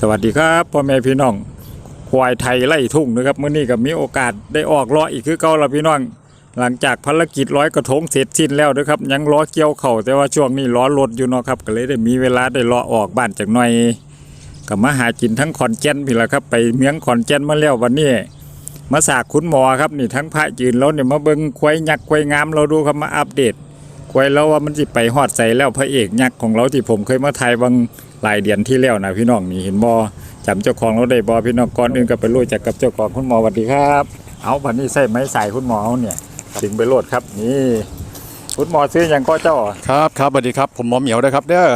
สวัสดีครับพ่อแม่พี่น้องควายไทยไล่ทุ่งนะครับเมื่อนี้ก็มีโอกาสได้ออกล้ออีกคือเก่าละพี่น้อง หลังจากภารกิจร้อยกระทงเสร็จสิ้นแล้วนะครับยังล้อเกี่ยวเข่าแต่ว่าช่วงนี้ล้อรถอยู่เนาะครับก็เลยได้มีเวลาได้ล้อออกบ้านจากหน่อยกับมาหากินทั้งขอนแก่นพี่ละครับ ไปเมียงขอนแก่นมาแล้ววันนี้มาสากคุณหมอครับนี่ทั้งพระยืนแล้วเนี่ยมาเบิ่งควายยักษ์ควายงามเราดูครับมาอัปเดตควายแล้วว่ามันสิไปฮอดใส่แล้วพระเอกยักษ์ของเราที่ผมเคยมาถ่ายบาง หลายเดือนที่แล้วนะพี่น้องนี่เห็นบอจำเจ้าของเราได้บอพี่น้องก่อนอื่นก็ไปรู้จักกับเจ้าของคุณหมอสวัสดีครับ เอาวันนี้ใส่ไม้สายคุณหมอเอาเนี่ยถึงไปโลดครับนี่คุณหมอซื้ออย่างก็เจ้าครับครับสวัสดีครับ ผมหมอเหมียวนะครับเด้อ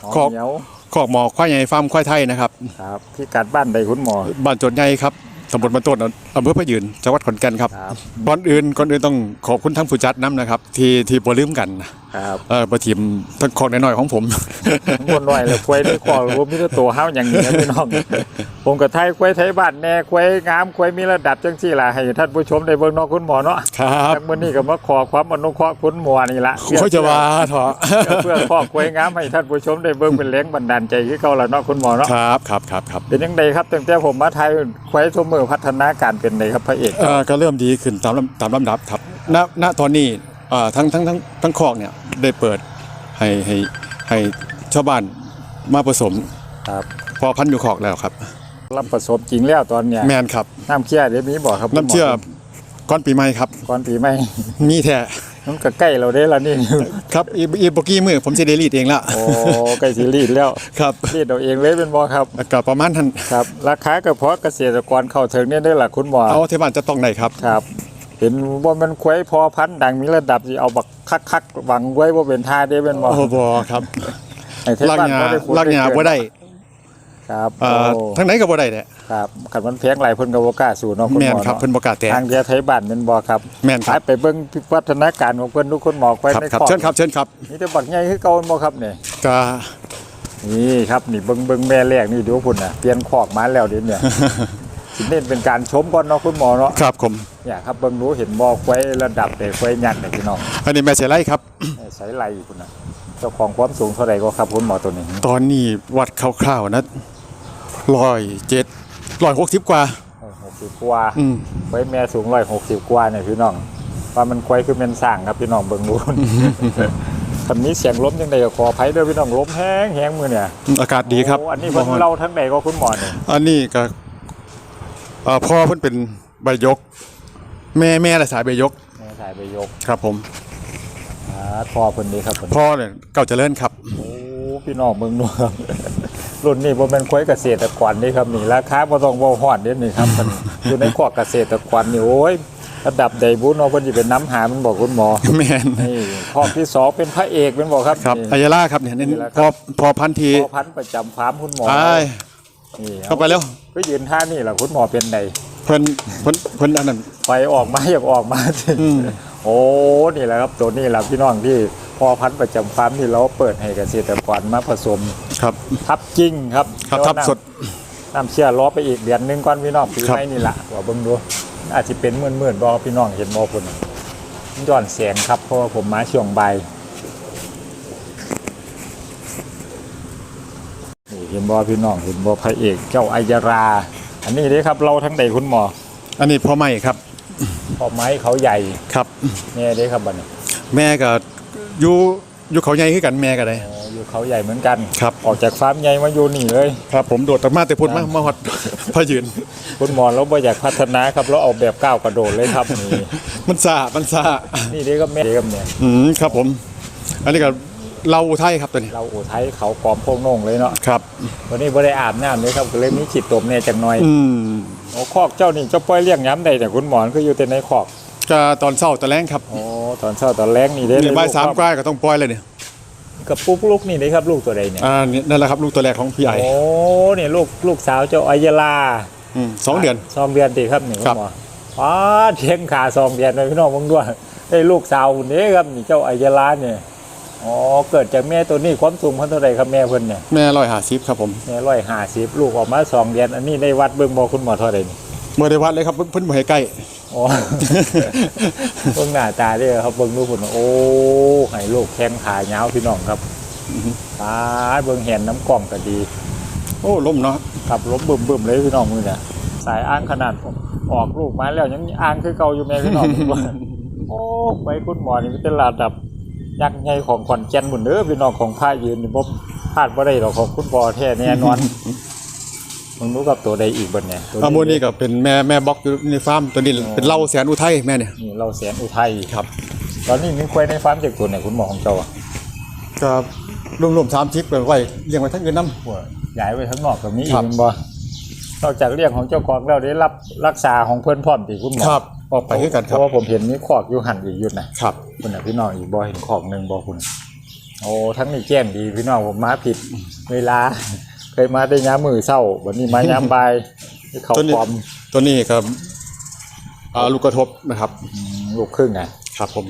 หมอขอบเหนียวขอกหมอควายใหญ่ฟาร์มควายไทยนะครับครับที่กัดบ้านใดคุณหมอบ้านโจดใหญ่ครับตำบลบ้านโต้นอำเภอพะยืนจังหวัดขอนแก่นครับครับ ก่อนอื่นก่อนอื่นต้องขอบคุณทั้งผู้จัดน้ำนะครับ ที่ที่บ่ลืมกันนะครับ เออประทีมทั้งของน้อยๆของผมคนหน่อยเลยควายได้ควายรวมมิตรตัวห้าวอย่างนี้นะพี่น้อง ผมกับไทยควายไทยบ้านแน่ควายงามควายมีระดับจังสี่ล่ะให้ท่านผู้ชมได้เบิ่งเนาะคุณหมอเนาะครับทั้งมื้อนี้ก็มาขอความอนุเคราะห์คุณหมอนี่ละโคจะว่าเถอะเพื่อข้อควายงามให้ท่านผู้ชมได้เบิ่งเป็นแรงบันดาลใจคือเก่าละเนาะคุณหมอเนาะ ครับครับครับครับเป็นยังไงครับตั้งแต่ผมมาไทยควายสมมือพัฒนาการเป็นไงครับพระเอกเอ่อก็เริ่มดีขึ้นตามลำตามลำดับครับณณตอนนี้เอ่อทั้งทั้งทั้งทั้งคอกเนี่ยได้เปิดให้ให้ให้ชาวบ้านมาผสมครับพอพันธุ์อยู่คอกแล้วครับ รับประสบจริงแล้วตอนเนี้ยแมนครับน้ำเชื่อเดี๋ยวมีบอกครับคุณหมน้ำเชื่อก้อนปีใหม่ครับก่อนปีใหม่ มีแท้ มันก็ใกล้เราได้แล้วนี่ ครับอีอีบกี้มือผมจะเดลีดเองละโอ้ใกล้สิรีดแล้วครับรีดเอาเองเลยเป็นบ่ครับก็ประมาณท่านครับ ราคาก็เพราะเกษตรกรเข้าถึงเนี่ยได้อล่ะคุณหมอเอาที่บ้านจะต้องไหนครับครับ เห็นว่ามันควายพอพันธุ์ดังมีระดับสิเอาบักคักๆหวังไว้ว่าเป็นท่าได้เป็นบ่โอ้บอครับไอ้เทศลากบ้านหญ้าบ่ได้ขุดลากหญ้าเกินบ่ได้ ครับเอ่อโอ้ทั้งไหนก็บ่ได้แหละครับขันมันแพงหลายเพิ่นก็บ่กล้าสู่เนาะคุณแม่หนมอครับเนาะเพิ่นบ่กล้าแตะ ทางเดียไทยบ้านแม่นบ่ครับแม่นครับ ไปเบิ่งพัฒนาการของเพิ่นทุกคนหมอกไว้ครับในครับคอกเชิญครับเชิญครับนี่แต่บักใหญ่คือเก่าแม่นบ่ครับนี่ ก็ นี่ครับนี่เบิ่งเบิ่งแม่แรกนี่ดูพุ่นน่ะเปลี่ยนคอกมาแล้วเดี๋ยวเนี่ย สิเน้นเป็นการชมก่อนเนาะคุณหมอเนาะครับผมเนี่ยครับเบิ่งรู้เห็นบ่ควายระดับเด็กควายยักษ์เนี่ยพี่น้องอันนี้แม่เสยไล่ครับไอ้สายไหลพุ่นน่ะเจ้าของความสูงเท่าไหร่ก็ครับคุณหมอตัวนี้ตอนนี้วัดคร่าวๆนะ ร้อยเจ็ดร้อยหกสิบกว่าหกสิบกว่าอืมควายแม่สูงร้อยหกสิบกว่าเนี่ยพี่น้องว่ามันควายคือเป็นสร้างครับพี่น้องเบิ่งรู้คันนี้เสียงล้มยังไงก็ขออภัยเด้อพี่น้องล้มแห้งแห้งมือเนี่ยอากาศดีครับโอ้อันนี้เพิ่นเราทั้งใดก็คุณหมอเนี่ยอันนี้ก็เอ่อพ่อเพิ่นเป็นใบยก แม่แม่ละสายใบยกแม่ถ่ายไปยกครับ ผมอ่าพอเพิ่นดีครับเพิ่นพ่อเนี่ยเก่าเจริญครับ โอ้พี่น้องเบิ่งดูครับ รุ่นนี้บ่แม่นควายเกษตรกรนี่ครับนี่ราคาบ่ต้องเว้าฮอดเด้นี่ครับมันอยู่ในคอกเกษตรกรนี่โอ้ยระดับใดบุญเนาะเพิ่นสิเป็นน้ำหามันบอกคุณหมอแม่นนี่คอกที่สองเป็นพระเอกเป็นบอกครับครับนี่อายาล่าครับเนี่ยนี่นี่แหละคพรัอบพอพันทีพ่อพันธุ์ประจำฟาร์มคุณหมอไปนี่เข้าไปเร็วก็ยืนท่านี่แหละคุณหมอเป็นใดเพิ่นเพิ่นเพิ่นอันนั้น ไฟออกมาอยากออกมาสิอืม โอ้นี่แหละครับตัวนี้แหละพี่น้องที่พ่อพันธุ์ประจำฟาร์มที่เราเปิดให้เกษตรกรมาผสม ครับทับจริงครับครับแล้วทับน้ำสดน้ำเชื่อล้อไปอีกเดือนหนึงก่อนพี่น้องปีครับใหม่นี่แหละว่าเบิ่งดูอาจจะเป็นหมื่นๆบอพี่น้องเห็นบอคุณย้อนแสงครับเพราะว่าผมมาช่วงบ่ายนี่เห็นบอพี่น้องเห็นบอพระเอกเจ้าอัยยรา อันนี้เด้ครับเราทั้งใดคุณหมอ อันนี้พ่อใหม่ครับพอไม้เขาใหญ่ครับแม่เด้ครับบัดนี้แม่ก็อยู่อยู่เขาใหญ่คือกันแม่ก็ได้อ๋อ อยู่เขาใหญ่เหมือนกันครับ ออกจากฟาร์มใหญ่มาอยู่นี่เลย ครับผมโดดออกมาแต่พุ่นมามาฮอดพอยืนคุณหมอเราบ่อยากพัฒนาครับเราเอาแบบก้าวกระโดดเลยครับนี่มันซามันซานี่เด้ครับแม่เด้ครับเนี่ยอืมครับผม อันนี้ก็เราไทยครับตัวนี้ เราอุทัยเขากอมโพงโหนงเลยเนาะครับ วันนี้บ่ได้อาบน้ำเลยครับก็เลยมีขีดตมเนี่ยจังหน่อยอืมโอ้คอกเจ้านี่เจ้าปล่อยเลี้ยงย้ำใดแต่คุณหมอนก็อยู่แต่ในคอกก็ตอนเช้าตอนแรงครับโอ้ตอนเช้าตอนแรงนี่เด้นี่บ่ายสามลูกว่าก็ต้องปล่อยเลยเนี่ย กับปุ๊กลูกนี่เด้ครับลูกตัวใดเนี่ยอ่านี่นั่นแหละครับลูกตัวแรกของพี่ใหญ่โอ้เนี่ยลูกลูกสาวเจ้าอัยยลาอืมสองเดือน สองเดือนติครับนี่คุครัณบหมออ๋อเทียงขาสองเดือนเลยพี่น้องมึงด้วยไอ้ลูกสาวคนนี้ครับนี่เจ้าอัยยลาเนี่ยอ๋อเกิดจากแม่ตัวนี้ความสูงเพิ่นเท่าไหร่ครับแม่เพิ่นเนี่ยแม่ร้อยหาสิบครับผมแม่ร้อยห้าสิบลูกออกมาสองเดือนอันนี้ได้วัดเบิ่งบ่คุณหมอเท่าไหร่นี่ เมื่อได้วัดเลยครับเพิ่นเพิ่นบ่ให้ใกล้อ๋อเบิ่งหน้าตาเด้อครับเบิ่งดูพุ่นโอ้ให้ลูกแข้งขายาวพี่น้องครับตาเบิ่งเห็นน้ำกล่องก็ดี โอ้ล่มเนาะขับรถบึมบึมๆเลยพี่น้องมือเนี่ยสายอ้างขนาดผมออกลูกมาแล้วยังอ้างคือเก่าอยู่แม่พี่น้องผมว่าโอ้ไปคุณหมอนี่เป็นระดับยักษ์ใหญ่ของขอนแก่นหมุนเด้อพี่น้องของผ้ายืนนี่บ่พลาดบ่ได้หรอกของคุณพ่อแท้แน่นอน มึงรู้กับตัวใดอีกบ่เนี่ยตัวอาโมนี่ก็เป็นแม่แม่บล็อกอยู่ในฟาร์มตัวนี้เป็นเหล่าแสนอุทัยแม่เนี่ยนี่เราแสนอุทัยครับตอนนี้มีควายในฟาร์มจากตัวเนี่ยคุณหมอของเจ้าอะก็รวมๆสามทิพย์ไปไว้เลี้ยงไว้ทั้งเงินน้ำหัวย้ายไปข้างนอกก็มีอีครักบแม่นบ่นอกจากเรื่องของเจ้าของแล้วได้รับรักษาของเพื่อนพร้อมติคุณหมอครับ ออกไปด้วยกันคเพรับราะว่าผมเห็นมีขอกอยู่หันอีกอยุดนะครับ คุณน่ะพี่น้องอีกบ่เห็นขอกหนึ่งบ่คุณ โอ้ทั้งนี้แจ้งดีพี่น้องผมมาผิดเวลา เคยมาได้ย้ามมือเศร้าวันนี้มาย้ามบ่ายที่เขาตัวนี้ ปลอมตัวนี้ครับอ่าลูกกระทบนะครับ อืมลูกครึ่งไงครับผม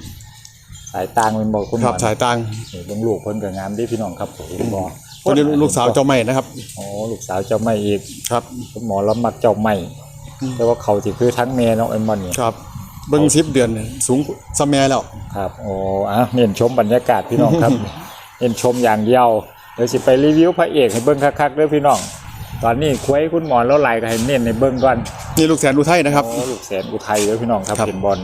สายตางเป็นบอกคุณหคมรัอบสายตังนี่เบิ่งลูกเพิ่นก็งามเดีพี่น้องครับผมบ่ตัวนี้ลูกสาวเจ้าใหม่นะครับ โอ้ลูกสาวเจ้าไม่อีกครับ คุณหมอรับมักเจ้าไม่แต่ว่าเขาสิคือทั้งแม่น้องเอ็มบอนนี่ครับเบิ้งสิบเดือนสูงสมแม่แล้ว ครับโอ้อะเน้นชมบรรยากาศพี่น้องครับเน้นชมอย่างเดียว เดี๋ยวสิไปรีวิวพระเอกให้เบิ้งคักๆเด้อพี่น้อง ตอนนี้คุยคุณหมอแล้วไหลก็ให้เน้นในเบิ้งก่อนนี่ลูกแสนอุทัยนะครับ โอ้ลูกแสนอุทัยเด้อพี่น้องครับครับ เห็นบอล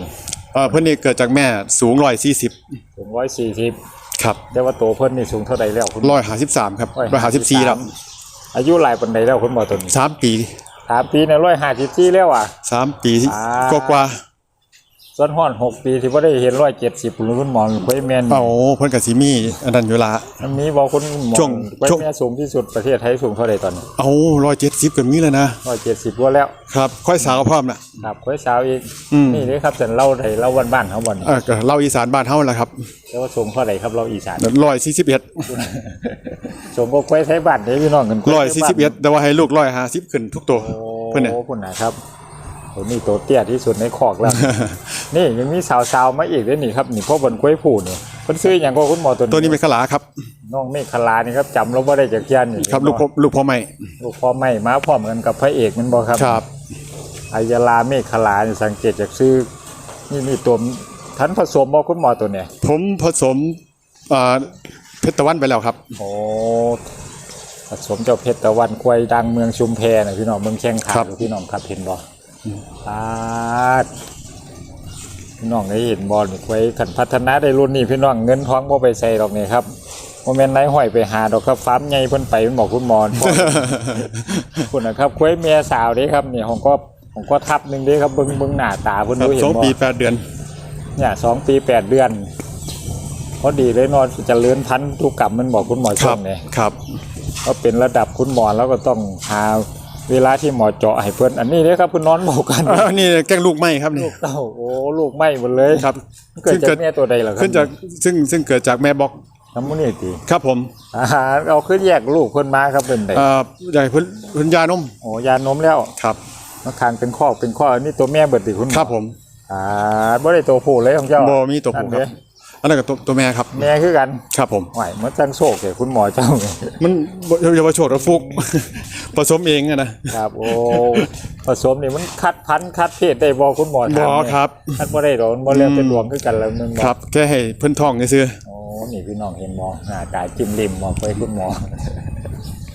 เอ่อเพื่อนนี่เกิดจากแม่สูงร้อยสี่สิบสูงร้อยสี่สิบครับแต่ว่าโตเพิ่นนี่สูงเท่าใดแล้วคุณร้อยห้าสิบสามครับร้อยห้าสิบสี่แล้วอายุหลายปันใดแล้วคุณหมอตัวนี้สามปีสามปีในร้อยห้าสิบสี่แล้วอะ สามปีอ่า กว่า ส่วนห้อนหกปีที่ว่าได้เห็นร้อยเจ็ดสิบคุณหมอคุยแมนๆเอาเพิ่นกับซีมี่อันนั้นอยู่ละมันมีบอกคุณหมอช่วงคุยช่วงแม่สูงที่สุดประเทศไทยสูงเท่าใดตอนนี้เอาร้อยเจ็ดสิบกันมีแล้วนะร้อยเจ็ดสิบกว่าแล้วครับ ค่อยสาวก็พร้อมนะครับคุยสาวอีกอืมนี่เลยครับสันเล่าไทยเล่าบ้านๆเขาบ่อนเออก็เล่าอีสานบ้านเฮาแหละครับแล้วว่าสูงเท่าไหร่ครับเราอีสานร้อยสี่สิบเอ็ดสูงก็คุยไทยบ้านเด้พี่น้องกันร้อยสี่สิบเอ็ดแต่ว่าให้ลูกร้อยห้าสิบขึ้นทุกตัวโอ้เพื่อนเนี่ยคุณนะครับ ตัวนี้ตัวเตี้ยที่สุดในคอกแล้ว นี่ยังมีสาวๆมาอีกด้วยนี่ครับนี่พ่อบนกล้วยผูนี่เพิ่นซื้ออย่างก็คุณหมอตัวนี้ตัวนี้เป็นขลาครับน้องเมฆคลานี่ครับจำเราบ่ได้จากเทียนนี่ครับลูกพ่อลูกพ่อใหม่ลูกพ่อไม่มาพร้อมกันกับพระเอกแมันบ่ครับครับอายาลาเมฆคลานี่สังเกตจากชื่อนี่นี่ตัวทันผสมบ่คุณหมอตัวเนี่ยผมผสมอ่าเพชรตะวันไปแล้วครับโอ้ผสมเจ้าเพชรตะวันควายดังเมืองชุมแพนะพี่น้องเมืองแข้งขาครับพี่น้องครับเห็นบ่ ปาดพี่น้องได้เห็นบ่นี่ควายขันพัฒนาได้รุ่นนี้พี่น้องเงินทองบ่ไปใส่ดอกนี่ครับโมเมนต์ไหนห้อยไปหาดอกครับฟาร์มใหญ่เพิ่นไปมันบอกคุณหมอคุณนะครับควายเมียสาวเด้ครับนี่ของก็ของก็ทับหนึงเด้ครับเบิ่งเบิ่งหน้าตาเพิ่นครับดูเห็นสองบ่ปีแปดเดือน เนี่ยสองปีแปดเดือนพอดีเลยเนอนจะเลื่อนพันธุกรรมมันบอกคุณหมอคช่รัวบงนี้ครับก็เป็นระดับคุณหมอแล้วก็ต้องหา เวลาที่หมอเจาะให้เพื่อนอันนี้เลยครับคุณนอนบอกกันอันนี้แกล้งลูกไหมครับนี่เต้าโอ้ลูกไหมหมดเลยครับเกิดซึ่งจากแม่ตัวใดเหรอครับขึ้นจากซึ่งซึ่งเกิดจากแม่บล็อกน้ำมูนี่ตีครับผมอาหารเอาขึ้นแยกลูกเพิ่นมาครับเป็นไดเอ่อใหญ่เพิ่นเพิ่นยานมโอ้ยานมแล้วครับมาคางเป็นข้อเป็นข้ออันนี้ตัวแม่เบิดติคุณหมอครับผมอ่าบ่ได้ตัวผู้เลยของเจ้าบ่มีตัวผู้ครับอันนั้นกับตัวตัวแม่ครับ แม่คือกันครับผมไหวเหมื่อนจังโศกเลยคุณหมอเจ้า มันบ่เยาวชนฟุก ผสมเองอะนะครับโอ้ผสมนี่มันคัดพันธุ์คัดเพศได้บ่คุณหมอถามบ่เนี่ยครับ คัดบ่ได้ดอกมันบ่แล้วแต่ดวงคือกันแล้วนึงบ่ครับแค่ให้เพิ่นท้องซื่อโอ้นี่พี่น้องเห็นบ่หน้าตาจิ้มริมบ่ไปคุณหมอ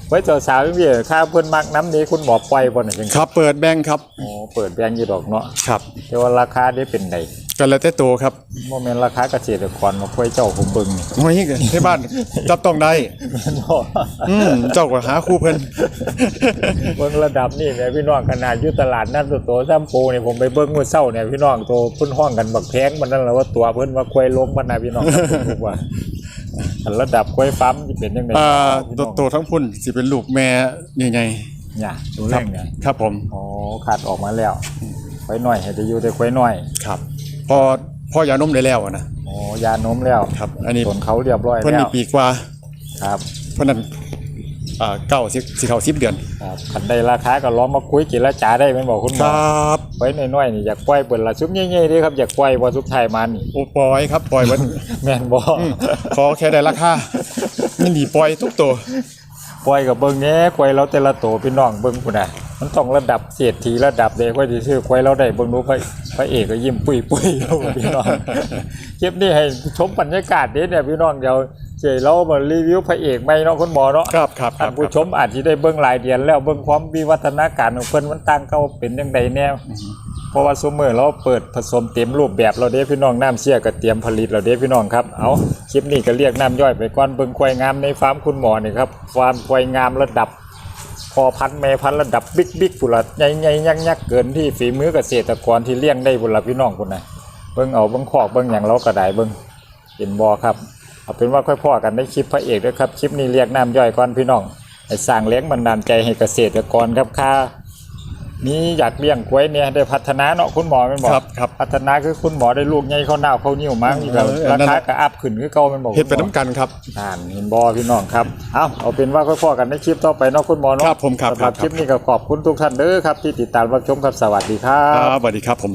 ไว้เจ้าสาวพี่ข้าเพิ่นมักน้ำนี้คุณหมอปล่อยบ่น่ะจังๆครับเปิดแบงค์ครับโอ้เปิดแบงค์อยู่ดอกเนาะครับ แต่ว่าราคาได้เป็นได กันแล้วแต่โตครับบ่แม่นราคาเกษตรกรมาค่อยเจ้าผมเบิ่งนี่โอ้ยที่บ้านจับต้องได้แม่นบ่อืมเจ้าก็หาคู่เพิ่นเบิ่งระดับนี่แหม่พี่น้องขนาดอยู่ตลาดนัดโตๆซ้ำปูนี่ผมไปเบิ่งมื้อเช้าเนี่ยพี่น้องโตเพิ่นห้องกันบักแพงมันนั่นแหละว่าตัวเพิ่นว่าควายลงมันน่ะพี่น้องครับผมรู้ว่าอันระดับควายฟ้าสิเป็นจังได๋อ่าพี่โตน้องโตทั้งพุ่นสิเป็นลูกแม่ใหญ่เนี่ยดูๆคแรรับงไงครับผมอ๋อขาดออกมาแล้วควายน้อยให้ได้อยู่แต่ควายน้อยครับ พอพ่อยานมได้แล้วอะนะอ๋อยานมแล้วครับ อันนี้ส่วนเขาเรียบร้อยเพิ่นแล้มีวปีกว่าครับเพราะนั้นอ่าเก้าสิสิเข้า10เดือน ครับคันได้ราคาก็ล้อมมาคุยกินละจ๋าได้แม่นบอกคุณหคมอรับไว้น้อยๆนี่อยากปล่อยเปิดละซุปใหญ่ๆเด้ครับอยากปล่อยบ่ซุปไทยมานี่โอ้ปล่อยครับปล่อยมันแม่นบ่ขอแค่ได้ราคานี่ดีปล่อยทุกตัวปล่อยกับเบิ่งแหน่ควายเราแต่ละโตวพี่น้องเบิ่งพุ่นน่ะ มันต้องระดับเศรษฐีระดับเด็กว่าสิซื้อควายเราได้เบิ่งดูพระพระเอกก็ยิ้มปุ้ยๆแล้วพี่น้องเก็บนี่ให้ชมบรรยากาศเด้เนี่ยพี่น้องเดี๋ยวเจเรามารีวิวพระเอกไหมเนาะคุณหมอเนาะครับครับคท่ารันบผู้ชมอาจจะได้เบิ่งหลายเดือนแล้วเบิ่งความวิวัฒนาการของเพิ่นมันต่างเก่าเป็นจังไดแน่เพราะว่าซุมื้อเราเปิดผสมเต็มรูปแบบเราเด้พี่น้องน้ำเชี่ยก็เตรียมผลิตเราเด้พี่น้องครับเอาคลิปนี้ก็เรียกน้ำย่อยไปก่อนเบิ่งควายงามในฟาร์มคุณหมอนี่ครับฟาร์มควายงามระดับพ อพันธุ์แม่พันธุ์ระดับบิ๊กบิ๊กพุ่นละใหญ่ๆยักษ์เกินที่ฝีมือเกษตรกรที่เลี้ยงได้บุระพี่น้องคนนะเบิ้งเอาเบิ้งขอกเบิ้งอย่างเราก็ไดเบิ้งเห็นบอครับเอาเป็นว่าค่อยพ่อกันในคลิปพระเอกด้วยครับคลิปนี้เรียกน้ำย่อยก่อนพี่น้องให้สร้างเลี้ยงบันดาลใจให้เกษตรกรครับค่า มีอยากเลี้ยงกล้วยเนี่ยได้พัฒนาเนาะคุณหมอแม่นบ่ครับครับพัฒนาคือคุณหมอได้ลูกใหญ่เข้าหน้าเข้านิ้วมั้งนี่ก็เออรานั่นคาแหละก็อัพขึ้นคือเก่าแม่นบ่เฮ็ดไปคุณหมอน้ำกันครับอ่านเห็นบอพี่น้องครับเอาเอาเป็นว่าค่อยๆกันในคลิปต่อไปเนาะคุณหมอเนาะครับผมครับสำหรับครับคลิปนี้ก็ขอบคุณทุกท่านเด้อครับที่ติดตามรับชมครับสวัสดีครัครับบสวัสดีครับผม